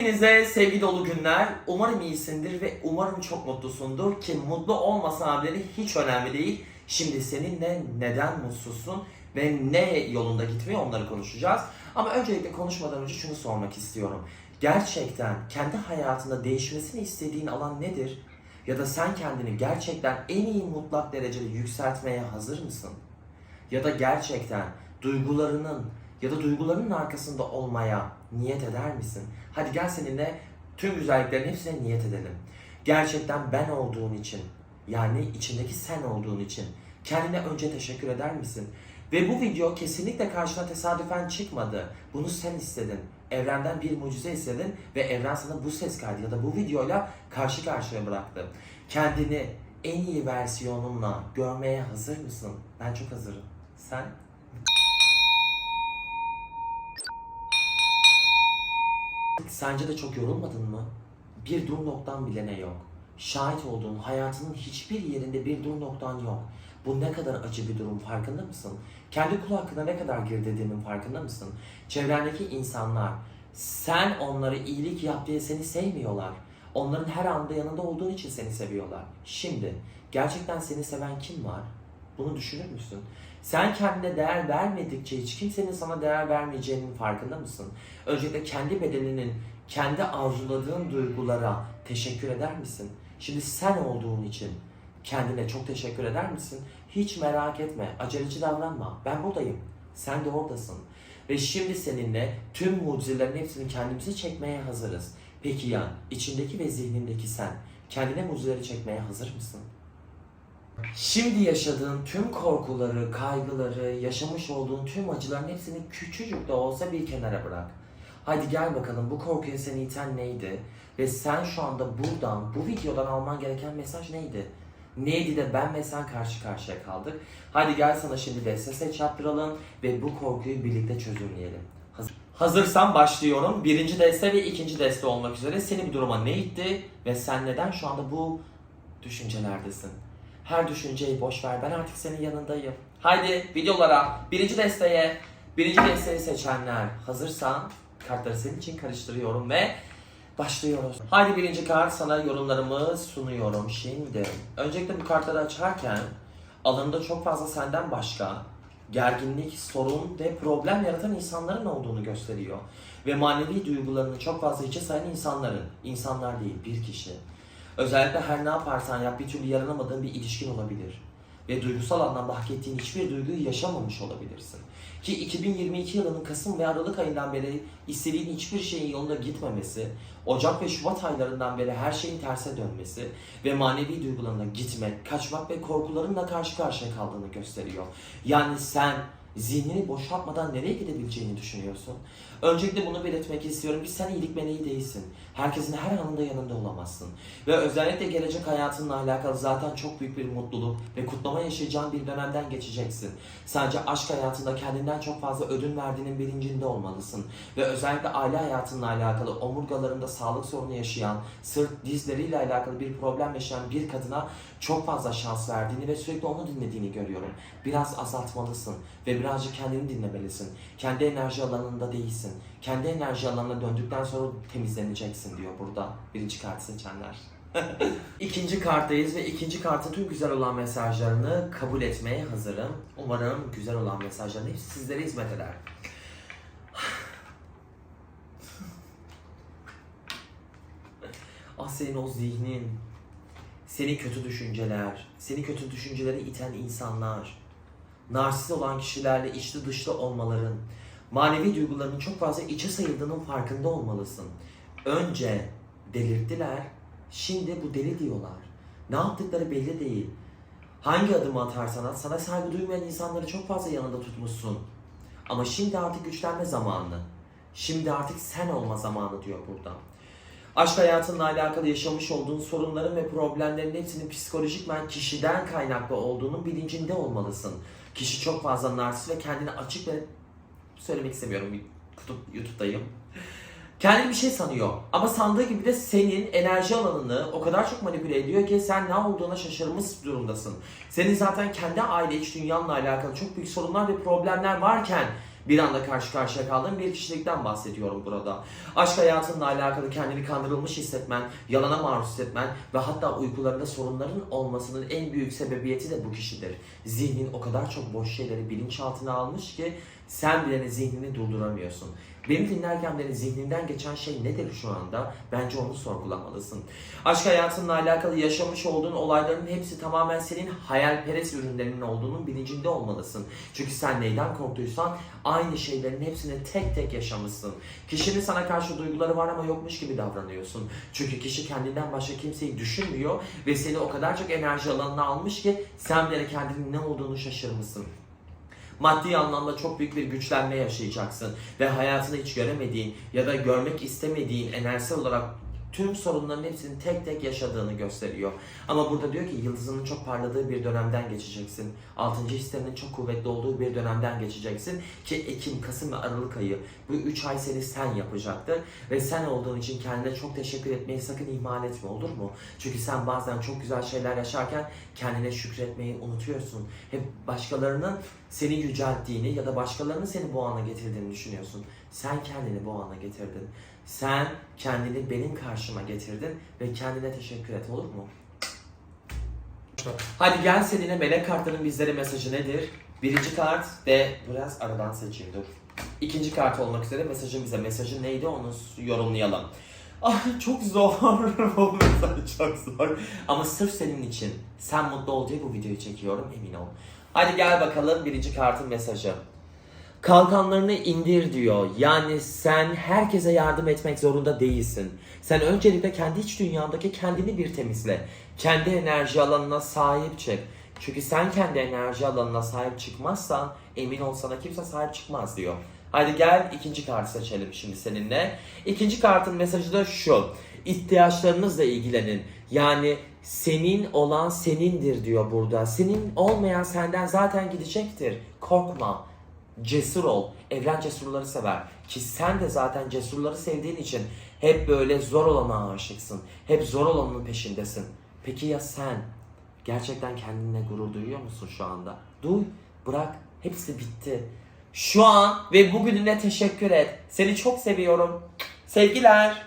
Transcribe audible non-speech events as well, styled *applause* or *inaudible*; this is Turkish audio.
Hepinize sevgi dolu günler. Umarım iyisindir ve umarım çok mutlusundur ki mutlu olmasan abileri hiç önemli değil. Şimdi seninle neden mutsuzsun ve ne yolunda gitmiyor onları konuşacağız. Ama öncelikle konuşmadan önce şunu sormak istiyorum. Gerçekten kendi hayatında değişmesini istediğin alan nedir? Ya da sen kendini gerçekten en iyi mutlak derecede yükseltmeye hazır mısın? Ya da gerçekten duygularının ya da duygularının arkasında olmaya niyet eder misin? Hadi gel seninle tüm güzelliklerin hepsine niyet edelim. Gerçekten ben olduğun için, yani içindeki sen olduğun için kendine önce teşekkür eder misin? Ve bu video kesinlikle karşına tesadüfen çıkmadı. Bunu sen istedin. Evrenden bir mucize istedin ve evren sana bu ses kaydı ya da bu videoyla karşı karşıya bıraktı. Kendini en iyi versiyonunla görmeye hazır mısın? Ben çok hazırım. Sen? Sence de çok yorulmadın mı? Bir dur noktan bile ne yok. Şahit olduğun hayatının hiçbir yerinde bir dur noktan yok. Bu ne kadar acı bir durum farkında mısın? Kendi kul hakkına ne kadar gir dediğinin farkında mısın? Çevrendeki insanlar sen onlara iyilik yap diye seni sevmiyorlar. Onların her anda yanında olduğun için seni seviyorlar. Şimdi gerçekten seni seven kim var? Bunu düşünür müsün? Sen kendine değer vermedikçe hiç kimsenin sana değer vermeyeceğinin farkında mısın? Öncelikle kendi bedeninin, kendi arzuladığın duygulara teşekkür eder misin? Şimdi sen olduğun için kendine çok teşekkür eder misin? Hiç merak etme, aceleci davranma. Ben buradayım. Sen de oradasın. Ve şimdi seninle tüm mucizelerin hepsini kendimize çekmeye hazırız. Peki ya içindeki ve zihnindeki sen kendine mucizeleri çekmeye hazır mısın? Şimdi yaşadığın tüm korkuları, kaygıları, yaşamış olduğun tüm acıların hepsini küçücük de olsa bir kenara bırak. Hadi gel bakalım bu korkuya seni iten neydi? Ve sen şu anda buradan, bu videodan alman gereken mesaj neydi? Neydi de ben ve sen karşı karşıya kaldık? Hadi gel sana şimdi deste seç yaptıralım ve bu korkuyu birlikte çözümleyelim. Hazır. Hazırsan başlıyorum. Birinci deste ve ikinci deste olmak üzere seni bu duruma ne itti ve sen neden şu anda bu düşüncelerdesin? Her düşünceyi boş ver. Ben artık senin yanındayım. Haydi videolara. Birinci desteğe. Birinci desteği seçenler. Hazırsan kartları senin için karıştırıyorum ve başlıyoruz. Haydi birinci kart sana yorumlarımı sunuyorum şimdi. Öncelikle bu kartları açarken alanında çok fazla senden başka gerginlik, sorun ve problem yaratan insanların olduğunu gösteriyor. Ve manevi duygularını çok fazla içe sayan insanların, insanlar değil bir kişi. Özellikle her ne yaparsan yap bir türlü yaranamadığın bir ilişkin olabilir. Ve duygusal anlamda hak ettiğin hiçbir duyguyu yaşamamış olabilirsin. Ki 2022 yılının Kasım ve Aralık ayından beri istediğin hiçbir şeyin yolunda gitmemesi, Ocak ve Şubat aylarından beri her şeyin terse dönmesi ve manevi duygularına gitmek, kaçmak ve korkularınla karşı karşıya kaldığını gösteriyor. Yani sen zihnini boşaltmadan nereye gidebileceğini düşünüyorsun? Öncelikle bunu belirtmek istiyorum. Biz sen iyilik meleği değilsin. Herkesin her anında yanında olamazsın. Ve özellikle gelecek hayatınla alakalı zaten çok büyük bir mutluluk ve kutlama yaşayacağın bir dönemden geçeceksin. Sadece aşk hayatında kendinden çok fazla ödün verdiğinin bilincinde olmalısın. Ve özellikle aile hayatınla alakalı omurgalarında sağlık sorunu yaşayan, sırt dizleriyle alakalı bir problem yaşayan bir kadına çok fazla şans verdiğini ve sürekli onu dinlediğini görüyorum. Biraz azaltmalısın ve birazcık kendini dinlemelisin. Kendi enerji alanında değilsin. Kendi enerji alanına döndükten sonra temizleneceksin diyor burada birinci kartı seçenler. *laughs* ikinci karttayız ve ikinci kartın tüm güzel olan mesajlarını kabul etmeye hazırım. Umarım güzel olan mesajların hepsi sizlere hizmet eder. ah senin o zihnin, seni kötü düşünceler, seni kötü düşüncelere iten insanlar, narsist olan kişilerle içli dışlı olmaların, manevi duygularının çok fazla içe sayıldığının farkında olmalısın. Önce delirttiler, şimdi bu deli diyorlar. Ne yaptıkları belli değil. Hangi adımı atarsan at, sana saygı duymayan insanları çok fazla yanında tutmuşsun. Ama şimdi artık güçlenme zamanı. Şimdi artık sen olma zamanı diyor burada. Aşk hayatınla alakalı yaşamış olduğun sorunların ve problemlerin hepsinin psikolojikmen kişiden kaynaklı olduğunun bilincinde olmalısın. Kişi çok fazla narsist ve kendini açık ve söylemek istemiyorum YouTube- YouTube'dayım. Kendini bir şey sanıyor ama sandığı gibi de senin enerji alanını o kadar çok manipüle ediyor ki sen ne olduğuna şaşırmış durumdasın. Senin zaten kendi aile iç dünyanla alakalı çok büyük sorunlar ve problemler varken Bir anda karşı karşıya kaldığın bir kişilikten bahsediyorum burada. Aşk hayatınla alakalı kendini kandırılmış hissetmen, yalana maruz hissetmen ve hatta uykularında sorunların olmasının en büyük sebebiyeti de bu kişidir. Zihnin o kadar çok boş şeyleri bilinçaltına almış ki sen bile zihnini durduramıyorsun. Beni dinlerken beni zihninden geçen şey nedir şu anda? Bence onu sorgulamalısın. Aşk hayatınla alakalı yaşamış olduğun olayların hepsi tamamen senin hayalperest ürünlerinin olduğunun bilincinde olmalısın. Çünkü sen neyden korktuysan aynı şeylerin hepsini tek tek yaşamışsın. Kişinin sana karşı duyguları var ama yokmuş gibi davranıyorsun. Çünkü kişi kendinden başka kimseyi düşünmüyor ve seni o kadar çok enerji alanına almış ki sen bile kendinin ne olduğunu şaşırmışsın. Maddi anlamda çok büyük bir güçlenme yaşayacaksın ve hayatını hiç göremediğin ya da görmek istemediğin enerjisel olarak tüm sorunların hepsini tek tek yaşadığını gösteriyor. Ama burada diyor ki yıldızının çok parladığı bir dönemden geçeceksin. Altıncı hislerinin çok kuvvetli olduğu bir dönemden geçeceksin. Ki Ekim, Kasım ve Aralık ayı bu üç ay seni sen yapacaktır. Ve sen olduğun için kendine çok teşekkür etmeyi sakın ihmal etme olur mu? Çünkü sen bazen çok güzel şeyler yaşarken kendine şükretmeyi unutuyorsun. Hep başkalarının seni yücelttiğini ya da başkalarının seni bu ana getirdiğini düşünüyorsun. Sen kendini bu ana getirdin. Sen kendini benim karşıma getirdin ve kendine teşekkür et olur mu? Hadi gel seninle melek kartların bizlere mesajı nedir? Birinci kart ve biraz aradan seçeyim dur. İkinci kart olmak üzere mesajın bize. Mesajı neydi onu yorumlayalım. Ah çok zor. *laughs* bu mesaj çok zor. Ama sırf senin için sen mutlu ol diye bu videoyu çekiyorum emin ol. Hadi gel bakalım birinci kartın mesajı. Kalkanlarını indir diyor. Yani sen herkese yardım etmek zorunda değilsin. Sen öncelikle kendi iç dünyandaki kendini bir temizle. Kendi enerji alanına sahip çık. Çünkü sen kendi enerji alanına sahip çıkmazsan emin ol sana kimse sahip çıkmaz diyor. Hadi gel ikinci kartı seçelim şimdi seninle. İkinci kartın mesajı da şu. İhtiyaçlarınızla ilgilenin. Yani senin olan senindir diyor burada. Senin olmayan senden zaten gidecektir. Korkma. Cesur ol. Evren cesurları sever. Ki sen de zaten cesurları sevdiğin için hep böyle zor olana aşıksın. Hep zor olanın peşindesin. Peki ya sen? Gerçekten kendine gurur duyuyor musun şu anda? Duy, bırak. Hepsi bitti. Şu an ve bugününe teşekkür et. Seni çok seviyorum. Sevgiler.